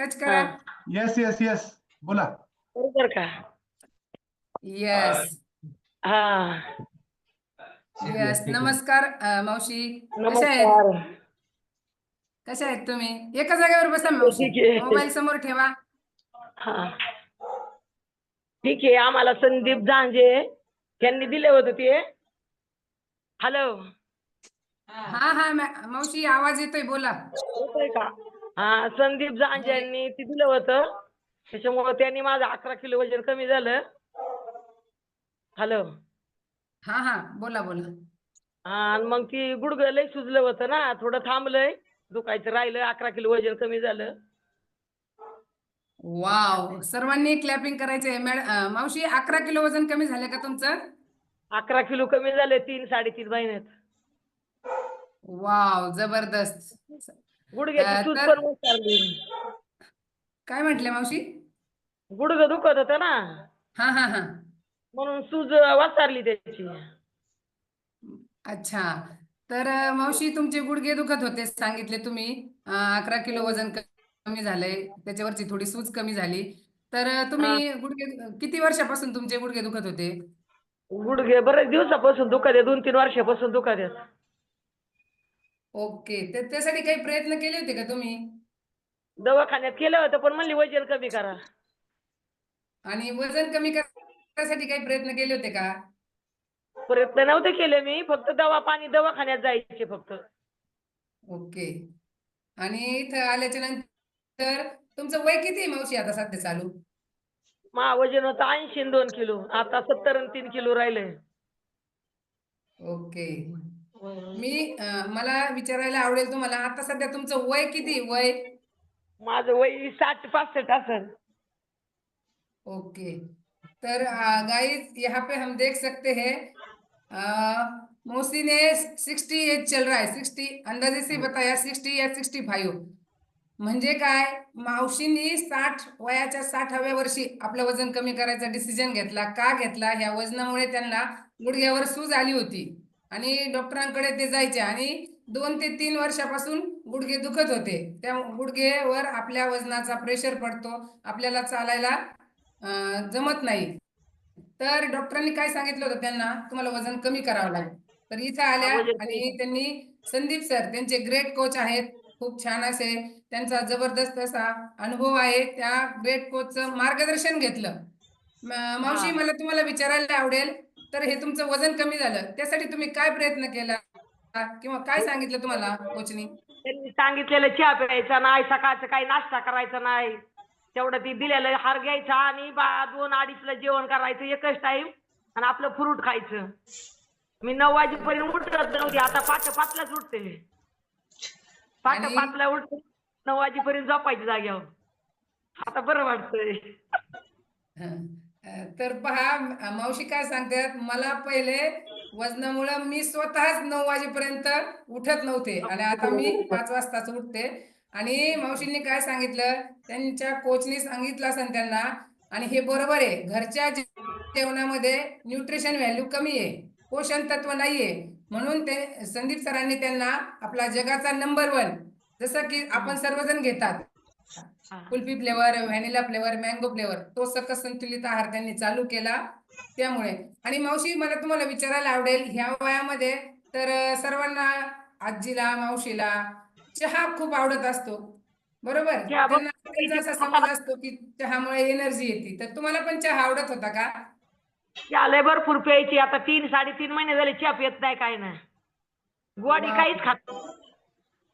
Touch करा. Yes yes yes बोला. बरोबर का? येस हा. येस नमस्कार अ, मावशी. कशा आहेत? नमस्कार. कशा आहेत तुम्ही? एका जागेवर बसा मावशी. ठीक आहे. मोबाईल समोर ठेवा. हा. ठीक आहे आम्हाला संदीप झांजे यांनी दिले होते ते. हॅलो हा हा मॅ- मावशी आवाज येतोय बोला. येतोय का? हा संदीप झांजे यांनी ते दिलं होतं. त्याच्यामुळे त्यांनी माझं अकरा किलो वजन कमी झालं. हॅलो. हा हा बोला बोला. आणि मग ती गुडघं लय सुजलं होतं ना थोडं थांबलंय. दुखायचं राहिलं अकरा किलो वजन कमी झालं. वाव सर्वांनी क्लॅपिंग करायचंय. मॅड अ, मावशी अकरा किलो वजन कमी झालं का तुमचं? अकरा किलो कमी झाले तीन साडेतीन महिन्यात. वाव जबरदस्त. गुडघ्याची अं, सूज तर- पण उतरली काय म्हटले मावशी? गुडघं दुखत होतं ना. हा हा हा. म्हणून सूज वाचारली त्याची. अच्छा. तर अ, मावशी तुमचे गुडघे दुखत होते सांगितले तुम्ही. अ, अकरा किलो वजन क- कमी झालंय. त्याच्यावरची थोडी सूज कमी झाली. तर अ, तुम्ही गुडघे किती वर्षापासून तुमचे गुडघे दुखत होते? गुडघे बरेच दिवसापासून दुखत आहे दोन तीन वर्षापासून दुखत आहेत. ओके. तर त्यासाठी काही प्रयत्न केले होते का तुम्ही? दवाखान्यात केलं होतं पण म्हणली वजन कमी करा. आणि वजन कमी करण्यासाठी काही प्रयत्न केले होते का? प्रयत्न नव्हते केले मी फक्त दवा पाणी दवाखान्यात जायचे फक्त. ओके. आणि इथं आल्याच्यानंतर तुमचं वय किती आहे मावशी आता सध्या चालू? मा वजन होतं ऐंशी दोन किलो आता सत्तर तीन किलो राहिले ओके. मी मला विचारायला आवडेल तुम्हाला. आता सध्या तुमचं वय किती? वय? माझं वय साठ पासष्ट असेल. ओके. तर गाइस यहाँ पे हम देख सकते हैं मौसी ने सिक्सटी एज चल रहा है. सिक्सटी अंदाजे से बताया सिक्सटी या सिक्सटी फाईव्ह म्हणजे काय? मावशींनी साठ वयाच्या साठाव्या वर्षी आपलं वजन कमी करायचा डिसिजन घेतला. का घेतला? ह्या वजनामुळे त्यांना गुडघ्यावर सूज आली होती. आणि डॉक्टरांकडे ते जायचे आणि दोन ते तीन वर्षापासून गुडघे दुखत होते. त्या गुडघेवर आपल्या वजनाचा प्रेशर पडतो. आपल्याला चालायला जमत नाही. तर डॉक्टरांनी काय सांगितलं होतं त्यांना? तुम्हाला वजन कमी करावं लागेल. तर इथं आल्या कमी आणि त्यांनी संदीप सर त्यांचे ग्रेट कोच आहेत. खूप छान असे. त्यांचा जबरदस्त असा अनुभव आहे. त्या ग्रेट कोचचं मार्गदर्शन घेतलं. मावशी. मला तुम्हाला विचारायला आवडेल. तर हे तुमचं वजन कमी झालं. त्यासाठी तुम्ही काय प्रयत्न केला? किंवा काय सांगितलं तुम्हाला कोचनी? त्यांनी सांगितलेलं चहा प्यायचा नाही सकाळचं काही नाश्ता करायचा नाही. तेवढं ती दिलेलं हार घ्यायचा आणि बा दोन अडीचला जेवण करायचं एकच टाइम आणि आपलं फ्रूट खायचं. मी नऊ वाजेपर्यंत उठत नव्हती आता पाच पाचलाच उठते पाच आणि- पाचला उठते नऊ वाजेपर्यंत झोपायची जाग्यावर आता बरं वाटतंय. हं. तर पहा मावशी काय सांगतात मला पहिले वजनामुळं मी स्वतःच नऊ वाजेपर्यंत उठत नव्हते. आणि आता मी पाच वाजताच उठते. आणि मावशींनी काय सांगितलं त्यांच्या कोचनी सांगितलं असेल त्यांना आणि हे बरोबर आहे घरच्या जेवणामध्ये न्यूट्रिशन व्हॅल्यू कमी आहे पोषण तत्व नाहीये. म्हणून ते संदीप सरांनी त्यांना आपला जगाचा नंबर वन जसं की आपण सर्वजण घेतात. Kulfi flavour vanilla flavour mango flavour तो सकस संतुलित आहार त्यांनी चालू केला त्यामुळे. आणि मावशी मला तुम्हाला विचारायला आवडेल ह्या वयामध्ये तर सर्वांना आजीला मावशीला चहा खूप आवडत असतो. बरोबर? त्यांना त्यांचा असा समज असतो की चहामुळे एनर्जी येते. तर तुम्हाला पण चहा आवडत होता का? चहा लय भरपूर प्यायची. आता तीन साडेतीन महिने झाले चहा पित नाही काय नाही. गोडी. काहीच खात.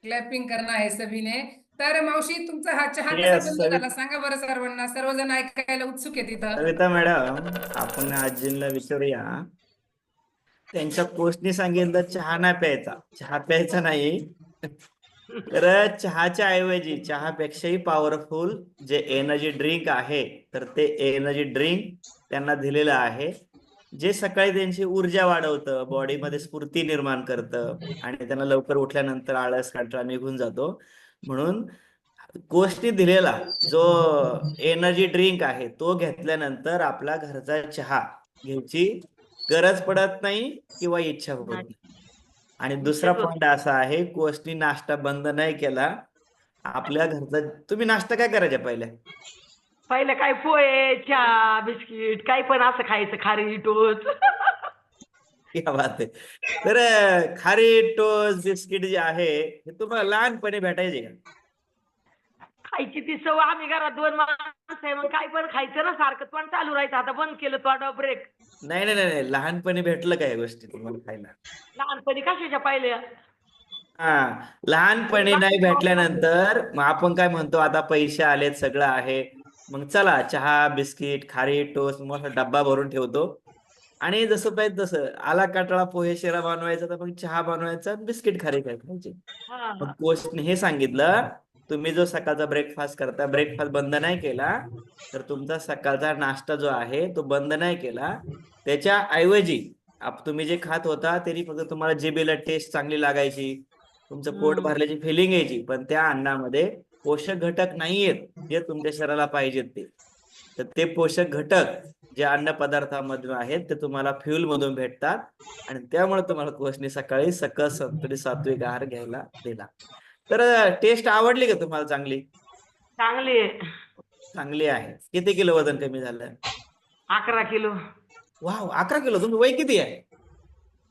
क्लॅपिंग करणं आहे सभीने. तर मावशी तुमचा हा चहा Yes, कसा बंद सवी- झाला? सांगा बरं सर्वांना. सर्वजण ऐकायला उत्सुक आहेत इथं. सविता मॅडम आपण आजींना विचारूया. त्यांच्या कोचने सांगितलं चहा नाही प्यायचा. चहा प्यायचा नाही. तर चहाच्या ऐवजी चहापेक्षाही पॉवरफुल जे एनर्जी ड्रिंक आहे तर ते एनर्जी ड्रिंक त्यांना दिलेलं आहे. जे सकाळी त्यांची ऊर्जा वाढवतं बॉडीमध्ये स्फूर्ती निर्माण करतं आणि त्यांना लवकर उठल्यानंतर आळस कंटाळा निघून जातो. म्हणून कोचने दिलेला जो एनर्जी ड्रिंक आहे तो घेतल्यानंतर आपला घरचा चहा घ्यायची गरज पडत नाही किंवा इच्छा होत नाही. आणि दुसरा पॉइंट असा आहे कोचनी नाश्ता बंद नाही केला आपल्या घरचा तुम्ही नाश्ता काय करायच्या पहिल्या पहिले काय पोहे चहा बिस्किट काही पण असं खायचं खारी टोच. क्या बात आहे तर खारी टोस्ट बिस्किट जे आहे हे तुम्हाला लहानपणी भेटायचे का? खायची ती सवय आम्ही घरात दोन माणसं आहे मग काय पण खायचं ना सारखं पण चालू राहायचं. आता बंद केलं तो ब्रेक. नाही नाही नाही नाही. लहानपणी भेटलं का या गोष्टी तुम्हाला खायला? लहानपणी कशाच्या पाहिल्या? हा लहानपणी नाही भेटल्यानंतर मग आपण काय म्हणतो आता पैसे आलेत सगळं आहे. मग चला चहा बिस्किट खारी टोस्ट मोठा डब्बा भरून ठेवतो. आणि जसं पाहिजे तसं. आला कटाळा पोहे शिरा बनवायचा तर मग चहा बनवायचा बिस्किट खारी काय खायची हा. मग कोचने हे सांगितलं तुम्ही जो सकाळचा ब्रेकफास्ट करता ब्रेकफास्ट बंद नाही केला तर तुमचा सकाळचा नाश्ता जो आहे तो बंद नाही केला. त्याच्या ऐवजी तुम्ही जे खात होता तरी फक्त तुम्हाला जिभेला टेस्ट चांगली लागायची. तुमचं पोट. भरल्याची फिलिंग यायची. पण त्या अन्नामध्ये पोषक घटक नाहीयेत जे तुमच्या शरीराला पाहिजेत ते. तर ते पोषक घटक जे अन्न पदार्थामधून आहेत ते तुम्हाला फ्युल मधून भेटतात. आणि त्यामुळे तुम्हाला कोचने सकाळी सकस संतुलित सात्विक आहार घ्यायला दिला. तर टेस्ट आवडली का तुम्हाला चांगली? चांगली आहे. चांगली आहे. किती किलो वजन कमी झालं? अकरा किलो. वाव अकरा किलो. तुमचं वय किती आहे?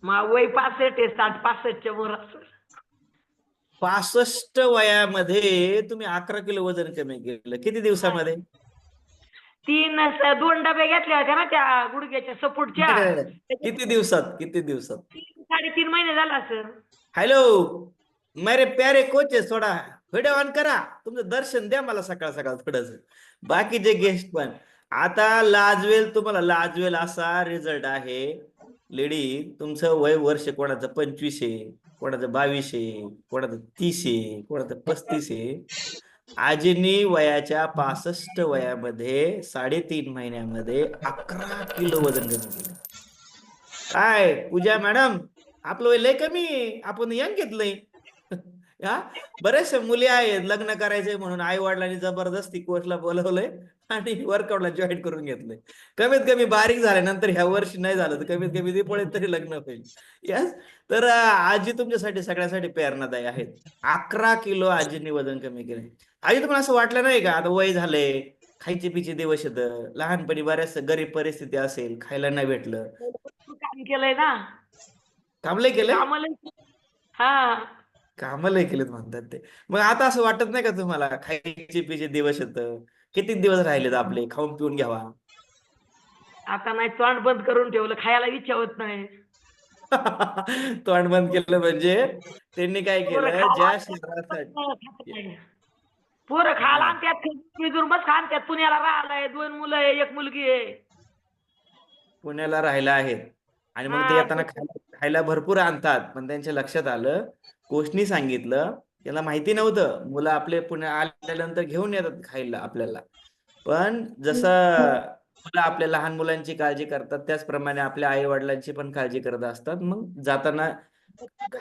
वय पासष्ट आहे साठ पासष्टच्या वर. पासष्ट वयामध्ये तुम्ही अकरा किलो वजन कमी केलं. किती दिवसामध्ये? तीन स- दोन डबे घेतल्या होत्या ना त्या गुडघ्याच्या सपोर्टच्या. किती दिवसात? किती दिवसात? तीन साडेतीन महिने झाला सर हॅलो मेरे प्यारे कोचेस थोडा व्हिडिओ ऑन करा. तुमचं दर्शन द्या मला सकाळ सकाळ थोडस. बाकीचे गेस्ट पण. आता लाजवेल तुम्हाला लाजवेल असा रिझल्ट आहे. लेडी तुमचं वय वर्ष कोणाचं पंचवीस आहे कोणाचं बावीस आहे कोणाचं तीस आहे कोणाचं पस्तीस आहे. आजींनी वयाच्या पासष्ट वयामध्ये साडेतीन महिन्यामध्ये अकरा किलो वजन कमी केलं. काय? पूजा मॅडम आपलं वय लय कमी आपण यंग घेतलंय. हा? बरेचसे मुली आहेत लग्न करायचंय म्हणून आई वडिलांनी जबरदस्ती कोर्सला बोलवलंय आणि वर्कआउटला जॉईन करून घेतलंय. कमीत कमी बारीक झाल्यानंतर ह्या वर्षी नाही झालं तर कमीत कमी दिपोळीत तरी लग्न होईल. यस तर आजी तुमच्यासाठी सगळ्यासाठी प्रेरणादायी आहेत. अकरा किलो आजींनी वजन कमी केले. आजी तुम्हाला असं वाटलं नाही का? आता वय झालंय खायचे पिचे दिवस येतं. लहानपणी बऱ्याच गरीब परिस्थिती असेल खायला नाही भेटलं. काम केलंय ना? कामले केलं? हा. कामं लय केलेत म्हणतात ते. मग आता असं वाटत नाही का तुम्हाला खायचे पिचे दिवस येत? किती दिवस राहिलेत आपले? खाऊन पिऊन घ्यावा. आता नाही तोंड बंद करून ठेवलं. खायला इच्छा होत नाही. तोंड बंद केलं म्हणजे त्यांनी काय केलं? ज्या शरीरासाठी पोरं खायला आणत्यात मिळून बस आणत्यात पुण्याला राहिलाय दोन मुलं आहे एक मुलगी आहे. पुण्याला राहिला आहेत आणि मग ते येताना खायला भरपूर आणतात. पण त्यांच्या लक्षात आलं कोशनी सांगितलं त्याला माहिती नव्हतं. मुलं आपले पुण्या आल्यानंतर घेऊन येतात खायला आपल्याला. पण जसं मुलं आपल्या लहान मुलांची काळजी करतात त्याचप्रमाणे आपल्या आई वडिलांची पण काळजी करत असतात. मग जाताना